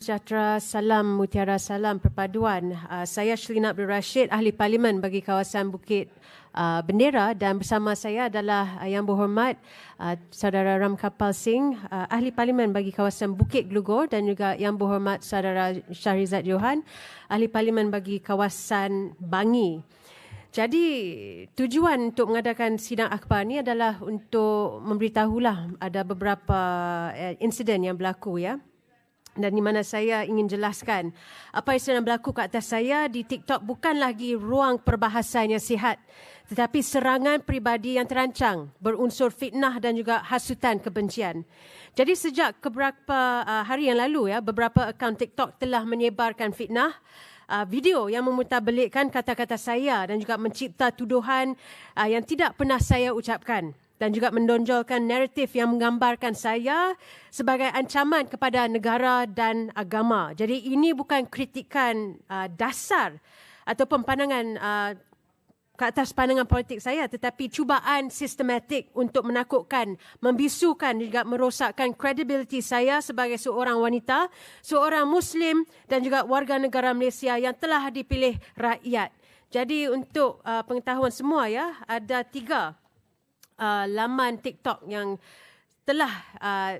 Sejahtera, salam mutiara, salam perpaduan. Uh, saya Shelina Abdul Rashid, ahli parlimen bagi kawasan Bukit uh, Bendera dan bersama saya adalah uh, Yang Berhormat uh, Saudara Ram Kapal Singh, uh, ahli parlimen bagi kawasan Bukit Glugor dan juga Yang Berhormat Saudara Syahrizad Johan, ahli parlimen bagi kawasan Bangi. Jadi tujuan untuk mengadakan sidang akhbar ini adalah untuk memberitahulah ada beberapa uh, insiden yang berlaku ya dan di mana saya ingin jelaskan apa yang sedang berlaku ke atas saya di TikTok bukan lagi ruang perbahasan yang sihat tetapi serangan pribadi yang terancang berunsur fitnah dan juga hasutan kebencian. Jadi sejak beberapa uh, hari yang lalu ya beberapa akaun TikTok telah menyebarkan fitnah uh, video yang memutarbelikkan kata-kata saya dan juga mencipta tuduhan uh, yang tidak pernah saya ucapkan dan juga mendonjolkan naratif yang menggambarkan saya sebagai ancaman kepada negara dan agama. Jadi ini bukan kritikan uh, dasar ataupun pandangan uh, ke atas pandangan politik saya tetapi cubaan sistematik untuk menakutkan, membisukan juga merosakkan kredibiliti saya sebagai seorang wanita, seorang muslim dan juga warga negara Malaysia yang telah dipilih rakyat. Jadi untuk uh, pengetahuan semua ya, ada tiga uh, laman TikTok yang telah uh,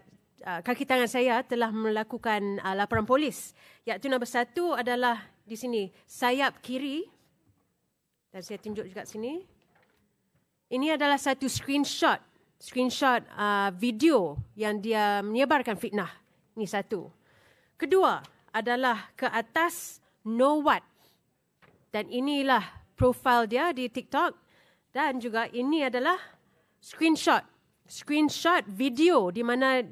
uh, kaki tangan saya telah melakukan uh, laporan polis. Iaitu nombor satu adalah di sini sayap kiri dan saya tunjuk juga sini. Ini adalah satu screenshot, screenshot uh, video yang dia menyebarkan fitnah. Ini satu. Kedua adalah ke atas know what. Dan inilah profil dia di TikTok. Dan juga ini adalah screenshot. Screenshot video di mana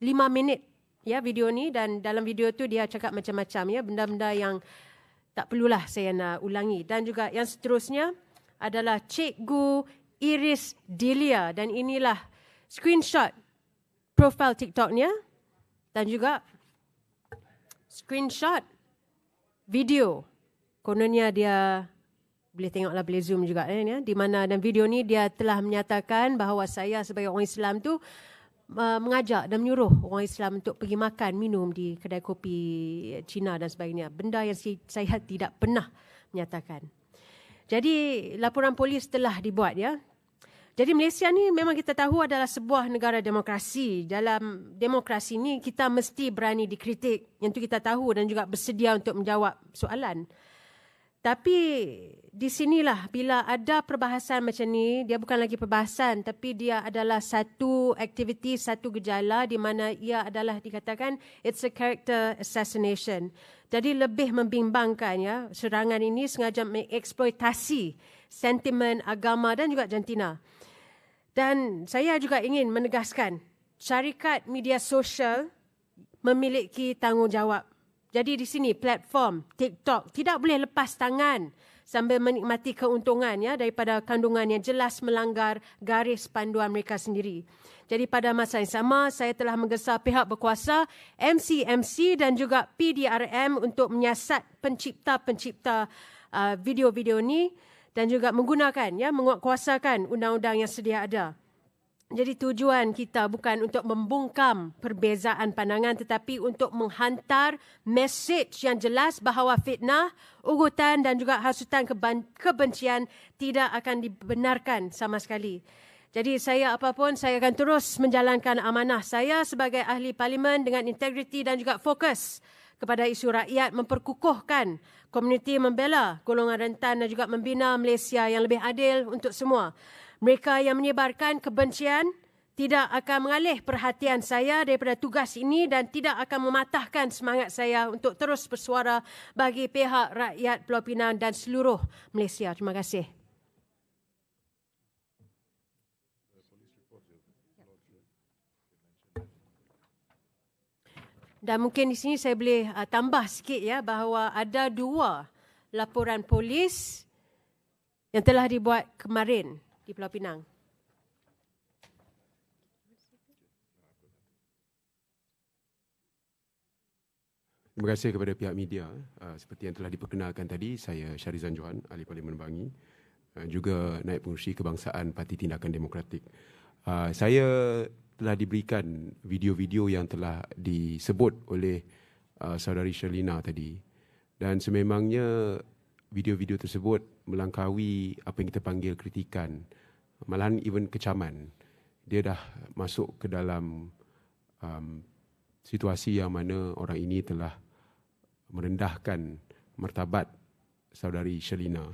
lima minit ya video ni. Dan dalam video tu dia cakap macam-macam ya. Benda-benda yang tak perlulah saya nak ulangi. Dan juga yang seterusnya adalah cikgu Iris Delia. Dan inilah screenshot profile TikToknya dan juga screenshot video. Kononnya dia boleh tengoklah boleh zoom juga kan ya di mana dan video ni dia telah menyatakan bahawa saya sebagai orang Islam tu uh, mengajak dan menyuruh orang Islam untuk pergi makan minum di kedai kopi Cina dan sebagainya benda yang si, saya tidak pernah menyatakan jadi laporan polis telah dibuat ya jadi Malaysia ni memang kita tahu adalah sebuah negara demokrasi. Dalam demokrasi ni kita mesti berani dikritik. Yang tu kita tahu dan juga bersedia untuk menjawab soalan. Tapi di sinilah bila ada perbahasan macam ni, dia bukan lagi perbahasan tapi dia adalah satu aktiviti, satu gejala di mana ia adalah dikatakan it's a character assassination. Jadi lebih membimbangkan ya, serangan ini sengaja mengeksploitasi sentimen agama dan juga jantina. Dan saya juga ingin menegaskan syarikat media sosial memiliki tanggungjawab jadi di sini platform TikTok tidak boleh lepas tangan sambil menikmati keuntungan ya daripada kandungan yang jelas melanggar garis panduan mereka sendiri. Jadi pada masa yang sama saya telah menggesa pihak berkuasa MCMC dan juga PDRM untuk menyiasat pencipta-pencipta uh, video-video ini dan juga menggunakan ya menguatkuasakan undang-undang yang sedia ada. Jadi tujuan kita bukan untuk membungkam perbezaan pandangan tetapi untuk menghantar message yang jelas bahawa fitnah, ugutan dan juga hasutan kebencian tidak akan dibenarkan sama sekali. Jadi saya apapun saya akan terus menjalankan amanah saya sebagai ahli parlimen dengan integriti dan juga fokus kepada isu rakyat memperkukuhkan komuniti membela golongan rentan dan juga membina Malaysia yang lebih adil untuk semua. Mereka yang menyebarkan kebencian tidak akan mengalih perhatian saya daripada tugas ini dan tidak akan mematahkan semangat saya untuk terus bersuara bagi pihak rakyat Pulau Pinang dan seluruh Malaysia. Terima kasih. Dan mungkin di sini saya boleh uh, tambah sikit ya bahawa ada dua laporan polis yang telah dibuat kemarin di Pulau Pinang. Terima kasih kepada pihak media. Uh, seperti yang telah diperkenalkan tadi, saya Syarizan Johan, Ahli Parlimen Bangi, uh, juga naib pengurusi kebangsaan Parti Tindakan Demokratik. Uh, saya telah diberikan video-video yang telah disebut oleh saudari Sherlina tadi. Dan sememangnya video-video tersebut melangkaui apa yang kita panggil kritikan, malahan even kecaman. Dia dah masuk ke dalam um, situasi yang mana orang ini telah merendahkan martabat saudari Sherlina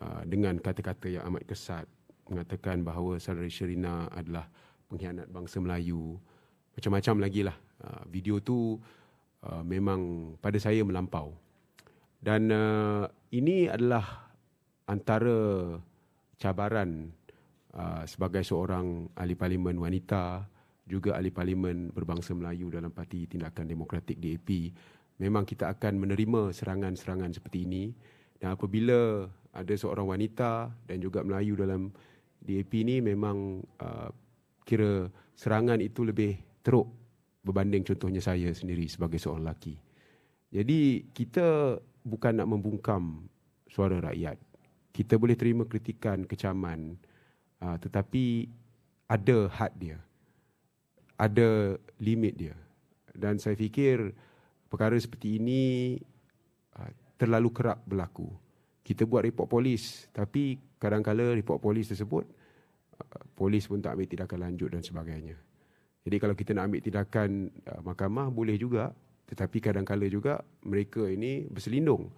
uh, dengan kata-kata yang amat kesat mengatakan bahawa saudari Sherlina adalah pengkhianat bangsa Melayu. Macam-macam lagi lah. Uh, video tu uh, memang pada saya melampau dan uh, ini adalah antara cabaran uh, sebagai seorang ahli parlimen wanita juga ahli parlimen berbangsa Melayu dalam Parti Tindakan Demokratik DAP memang kita akan menerima serangan-serangan seperti ini dan apabila ada seorang wanita dan juga Melayu dalam DAP ini memang uh, kira serangan itu lebih teruk berbanding contohnya saya sendiri sebagai seorang lelaki. Jadi kita bukan nak membungkam suara rakyat. Kita boleh terima kritikan, kecaman uh, tetapi ada had dia. Ada limit dia. Dan saya fikir perkara seperti ini uh, terlalu kerap berlaku. Kita buat report polis tapi kadang-kala report polis tersebut uh, polis pun tak ambil tindakan lanjut dan sebagainya. Jadi kalau kita nak ambil tindakan uh, mahkamah boleh juga tetapi kadang-kala juga mereka ini berselindung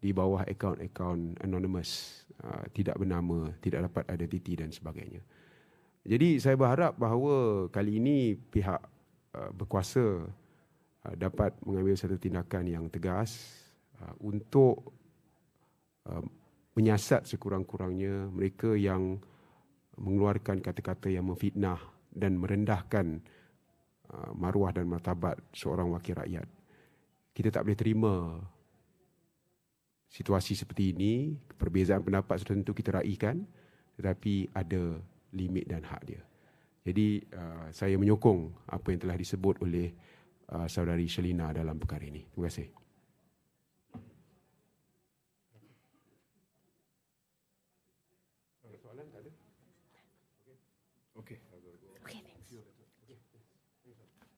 di bawah akaun-akaun anonymous tidak bernama, tidak dapat identiti dan sebagainya. Jadi saya berharap bahawa kali ini pihak berkuasa Uh, dapat mengambil satu tindakan yang tegas uh, untuk uh, menyiasat sekurang-kurangnya mereka yang mengeluarkan kata-kata yang memfitnah dan merendahkan maruah dan martabat seorang wakil rakyat. Kita tak boleh terima situasi seperti ini, perbezaan pendapat tertentu kita raikan tetapi ada limit dan hak dia. Jadi saya menyokong apa yang telah disebut oleh uh, saudari Shelina dalam perkara ini. Terima kasih.